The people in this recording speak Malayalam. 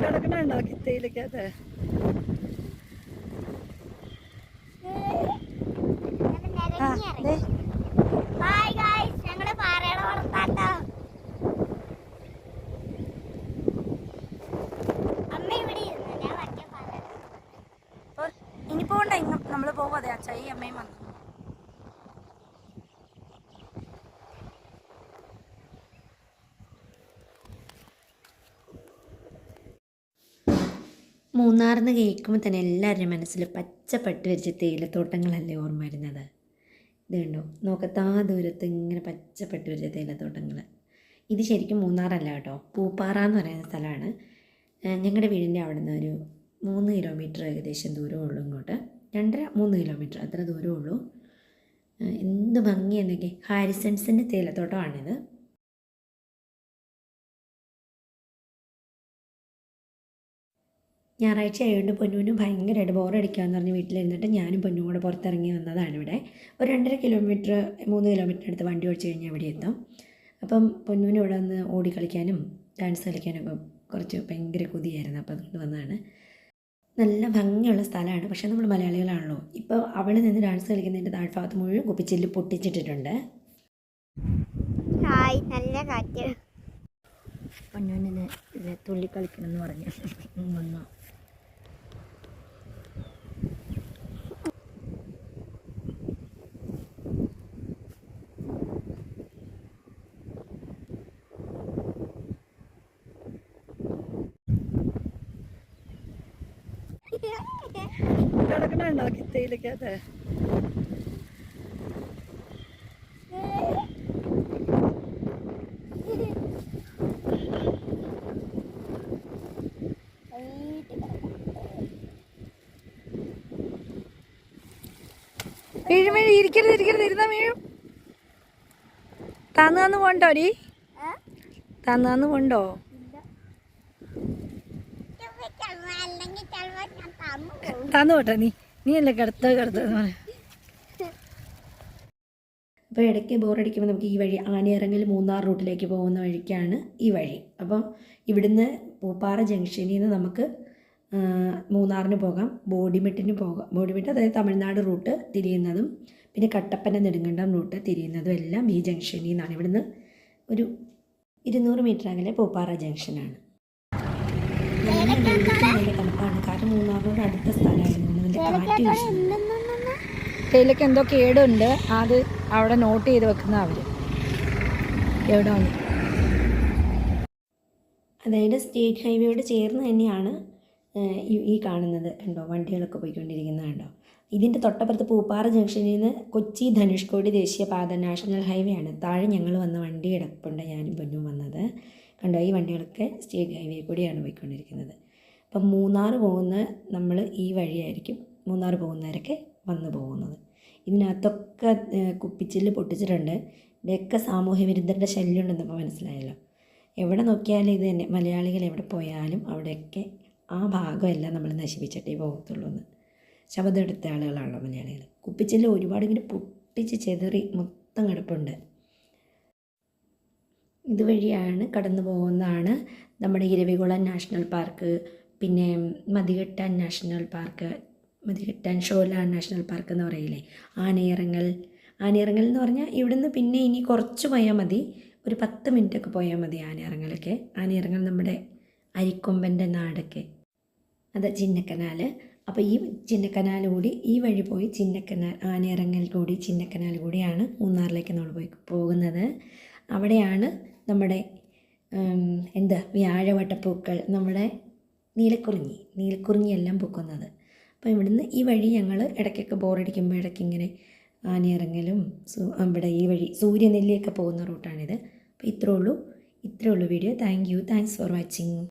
കിടക്കണുണ്ടോ കിത്തയിലേക്കകത്ത് ആ മൂന്നാറിന്ന് കേൾക്കുമ്പോൾ തന്നെ എല്ലാവരുടെയും മനസ്സിൽ പച്ചപ്പട്ട് വെച്ച് തേയിലത്തോട്ടങ്ങളല്ലേ ഓർമ്മ വരുന്നത്? ഇത് കണ്ടോ? നോക്കത്താ ദൂരത്ത് ഇങ്ങനെ പച്ചപ്പട്ട് വെച്ച തേയിലത്തോട്ടങ്ങൾ ഇത് ശരിക്കും മൂന്നാറല്ല കേട്ടോ. പൂപ്പാറ എന്ന് പറയുന്ന സ്ഥലമാണ്. ഞങ്ങളുടെ വീടിന്റെ അവിടെ നിന്ന് ഒരു മൂന്ന് കിലോമീറ്റർ ഏകദേശം ദൂരമുള്ളൂ ഇങ്ങോട്ട്. രണ്ടര മൂന്ന് കിലോമീറ്റർ അത്ര ദൂരമുള്ളൂ. എന്ത് ഭംഗിയെന്നൊക്കെ. ഹാരിസൺസിന്റെ തേയിലത്തോട്ടമാണിത്. ഞായറാഴ്ച ആയതുകൊണ്ട് പൊന്നുവിനും ഭയങ്കരമായിട്ട് ബോറടിക്കാമെന്ന് പറഞ്ഞ് വീട്ടിലിരുന്നിട്ട് ഞാനും പൊന്നും കൂടെ പുറത്തിറങ്ങി വന്നതാണ് ഇവിടെ. ഒരു രണ്ടര കിലോമീറ്റർ മൂന്ന് കിലോമീറ്റർ അടുത്ത് വണ്ടി ഓടിച്ച് കഴിഞ്ഞാൽ ഇവിടെ എത്തും. അപ്പം പൊന്നുവിനും ഇവിടെ വന്ന് ഓടി കളിക്കാനും ഡാൻസ് കളിക്കാനൊക്കെ കുറച്ച് ഭയങ്കര കൊതിയായിരുന്നു. അപ്പോൾ അതുകൊണ്ട് വന്നതാണ്. നല്ല ഭംഗിയുള്ള സ്ഥലമാണ്. പക്ഷേ നമ്മൾ മലയാളികളാണല്ലോ. ഇപ്പോൾ അവിടെ നിന്ന് ഡാൻസ് കളിക്കുന്നതിന്റെ താഴ്ഭാഗത്ത് മുഴുവൻ കുപ്പിച്ചില്ല് പൊട്ടിച്ചിട്ടിട്ടുണ്ട്. ഹായ് നല്ല കാറ്റ്. പൊന്നുവിനെ ഇതിൽ തുള്ളി കളിക്കണം എന്ന് പറഞ്ഞു വന്നു. കിടക്കണുണ്ടോ കിത്തയിലേക്കകത്ത് വീഴും വീഴും ഇരിക്കരുത് ഇരിക്കരുത് ഇരുന്നാ വീഴും. തന്നു തന്നു പോണ്ടോ ഡി? തന്നു തന്നു പോണ്ടോ? അല്ലെങ്കിൽ ചിലപ്പോൾ ഞാൻ തന്നു പോകും. താന്ന് പോട്ടെ നീ നീ അല്ലേ കിടത്ത കിടത്ത അപ്പോൾ ഇടയ്ക്ക് ബോറടിക്കുമ്പോൾ നമുക്ക് ഈ വഴി ആനയിറങ്ങൽ മൂന്നാർ റൂട്ടിലേക്ക് പോകുന്ന വഴിക്കാണ് ഈ വഴി. അപ്പം ഇവിടുന്ന് പൂപ്പാറ ജംഗ്ഷനിൽ നിന്ന് നമുക്ക് മൂന്നാറിന് പോകാം ബോഡിമെട്ടിന് പോകാം. ബോഡിമെട്ട് അതായത് തമിഴ്നാട് റൂട്ട് തിരിയുന്നതും പിന്നെ കട്ടപ്പന നെടുങ്കണ്ടം റൂട്ട് തിരിയുന്നതും എല്ലാം ഈ ജംഗ്ഷനിൽ നിന്നാണ്. ഇവിടുന്ന് ഒരു ഇരുന്നൂറ് മീറ്റർ അകലെ പൂപ്പാറ ജംഗ്ഷനാണ് മൂന്നാറിനോട് അടുത്ത എന്തോ കേടുണ്ട്. അത് അവിടെ നോട്ട് ചെയ്ത് വെക്കുന്ന അവർ എവിടെ വന്നു? അതായത് സ്റ്റേറ്റ് ഹൈവേയോട് ചേർന്ന് തന്നെയാണ് ഈ ഈ കാണുന്നത് കണ്ടോ? വണ്ടികളൊക്കെ പോയിക്കൊണ്ടിരിക്കുന്നത് കണ്ടോ? ഇതിന്റെ തൊട്ടപ്പുറത്ത് പൂപ്പാറ ജംഗ്ഷനിൽ നിന്ന് കൊച്ചി ധനുഷ്കോടി ദേശീയപാത നാഷണൽ ഹൈവേ ആണ്. താഴെ ഞങ്ങൾ വന്ന വണ്ടി കിടപ്പുണ്ട്. ഞാനും പെണ്ണും വന്നത്. കണ്ടോ ഈ വണ്ടികളൊക്കെ സ്റ്റേറ്റ് ഹൈവേ കൂടിയാണ് പോയിക്കൊണ്ടിരിക്കുന്നത്. അപ്പം മൂന്നാർ പോകുന്ന നമ്മൾ ഈ വഴിയായിരിക്കും മൂന്നാർ പോകുന്നവരൊക്കെ വന്നു പോകുന്നത്. ഇതിനകത്തൊക്കെ കുപ്പിച്ചിൽ പൊട്ടിച്ചിട്ടുണ്ട്. ഇവിടെയൊക്കെ സാമൂഹ്യ വിരുദ്ധരുടെ ശല്യം ഉണ്ടെന്ന് ഇപ്പോൾ മനസ്സിലായല്ലോ. എവിടെ നോക്കിയാലും ഇത് തന്നെ. മലയാളികൾ എവിടെ പോയാലും അവിടെയൊക്കെ ആ ഭാഗമെല്ലാം നമ്മൾ നശിപ്പിച്ചിട്ടേ പോകത്തുള്ളൂ എന്ന്. ശബ്ദം എടുത്ത ആളുകളാണല്ലോ മലയാളികൾ. കുപ്പിച്ചിൽ ഒരുപാട് ഇങ്ങനെ പൊട്ടിച്ച് ചെതറി മൊത്തം കിടപ്പുണ്ട്. ഇതുവഴിയാണ് കടന്നു പോകുന്നതാണ് നമ്മുടെ ഇരവികുളം നാഷണൽ പാർക്ക് പിന്നെ Mathikettan national park Mathikettan Shola national park എന്ന് പറയില്ലേ? ആനയിറങ്ങൽ. ആനയിറങ്ങൽ എന്ന് പറഞ്ഞാൽ ഇവിടുന്ന് പിന്നെ ഇനി കുറച്ച് പോയാൽ മതി. ഒരു പത്ത് മിനിറ്റൊക്കെ പോയാൽ മതി ആനയിറങ്ങലൊക്കെ. ആനയിറങ്ങൽ നമ്മുടെ അരിക്കൊമ്പന്റെ നാടൊക്കെ. അത് ചിന്നക്കനാൽ. അപ്പോൾ ഈ ചിന്നക്കനാൽ കൂടി ഈ വഴി പോയി ചിന്നക്കനാൽ ആനയിറങ്ങൽ കൂടി ചിന്നക്കനാൽ കൂടിയാണ് മൂന്നാറിലേക്ക് നമ്മൾ പോയി പോകുന്നത്. അവിടെയാണ് നമ്മുടെ എന്താ വ്യാഴവട്ടപ്പൂക്കൾ നമ്മുടെ നീലക്കുറിഞ്ഞി നീലക്കുറിഞ്ഞിയെല്ലാം പൂക്കുന്നത്. അപ്പോൾ ഇവിടുന്ന് ഈ വഴി ഞങ്ങൾ ഇടയ്ക്കൊക്കെ ബോറടിക്കുമ്പോൾ ഇടയ്ക്ക് ഇങ്ങനെ ആനയിറങ്ങലും ഇവിടെ ഈ വഴി സൂര്യനെല്ലിയൊക്കെ പോകുന്ന റൂട്ടാണിത്. അപ്പോൾ ഇത്രേ ഉള്ളൂ. ഇത്രേ ഉള്ളൂ video. Thank you. Thanks for watching.